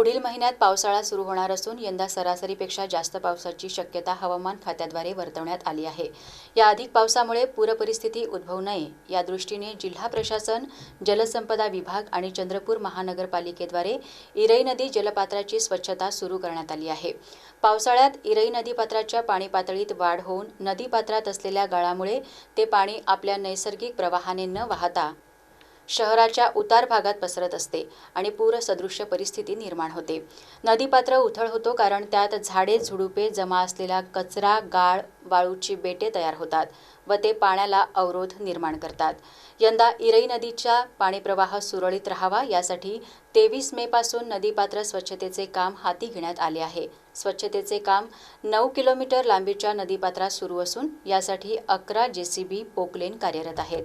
पुढील महिन्यात पावसाळा सुरू होणार असून यंदा सरासरीपेक्षा जास्त पावसाची शक्यता हवामान खात्याद्वारे वर्तवण्यात आली आहे. या अधिक पावसामुळे पूरपरिस्थिती उद्भवू नये या दृष्टीने जिल्हा प्रशासन जलसंपदा विभाग आणि चंद्रपूर महानगरपालिकेद्वारे इरई नदी जलपात्राची स्वच्छता सुरू करण्यात आली आहे. पावसाळ्यात इरई नदीपात्राच्या पाणी पातळीत वाढ होऊन नदीपात्रात असलेल्या गाळामुळे ते पाणी आपल्या नैसर्गिक प्रवाहाने न वाहता शहराच्या उतार भागात पसरत असते आणि पूरसदृश्य परिस्थिती निर्माण होते. नदीपात्र उथळ होतो कारण त्यात झाडे झुडुपे जमा असलेला कचरा गाळ वाळूची बेटे तयार होतात व ते पाण्याला अवरोध निर्माण करतात. यंदा इरई नदीचा पाणीप्रवाह सुरळीत राहावा यासाठी तेवीस मे पासून नदीपात्र स्वच्छतेचे काम हाती घेण्यात आले आहे. स्वच्छतेचे काम नऊ किलोमीटर लांबीच्या नदीपात्रात सुरू असून यासाठी अकरा जे सी बी पोकलेन कार्यरत आहेत.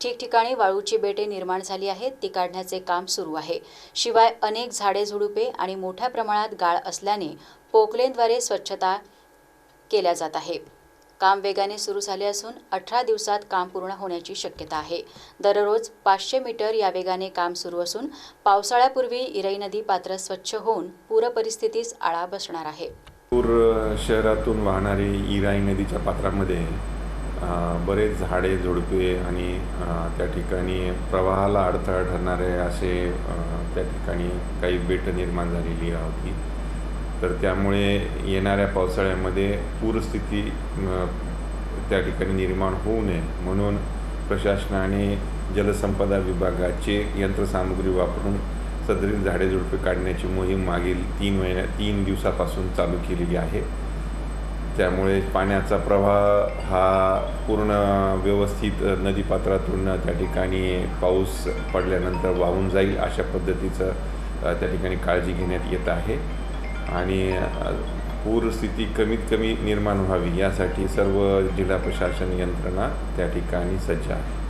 ठिकठिकाणी वाळूची बेटे निर्माण झाली आहेत ती काढण्याचे काम सुरू आहे. शिवाय अनेक झाडे झुडुपे आणि मोठ्या प्रमाणात गाळ असल्याने पोकलेनद्वारे स्वच्छता केल्या जात आहे. काम वेगाने सुरू झाले असून अठरा दिवसात काम पूर्ण होण्याची शक्यता आहे. दररोज पाचशे मीटर या वेगाने काम सुरू असून पावसाळ्यापूर्वी इरई नदी पात्र स्वच्छ होऊन पूरपरिस्थितीस आळा बसणार आहे. पूर शहरातून वाहणारी इराई नदीच्या पात्रामध्ये बरेच झाडे झुडपे आणि त्या ठिकाणी प्रवाहाला अडथळा ठरणारे असे त्या ठिकाणी काही बेट निर्माण झालेली होती. तर त्यामुळे येणाऱ्या पावसाळ्यामध्ये पूरस्थिती त्या ठिकाणी निर्माण होऊ नये. म्हणून प्रशासनाने जलसंपदा विभागाचे यंत्रसामुग्री वापरून सदरील झाडे झुडपे काढण्याची मोहीम मागील तीन महिन्या तीन दिवसापासून चालू केलेली आहे. त्यामुळे पाण्याचा प्रवाह हा पूर्ण व्यवस्थित नदीपात्रातून त्या ठिकाणी पाऊस पडल्यानंतर वाहून जाईल अशा पद्धतीचं त्या ठिकाणी काळजी घेण्यात येत आहे. आणि पूरस्थिती कमीत कमी निर्माण व्हावी यासाठी सर्व जिल्हा प्रशासन यंत्रणा त्या ठिकाणी सज्ज आहे.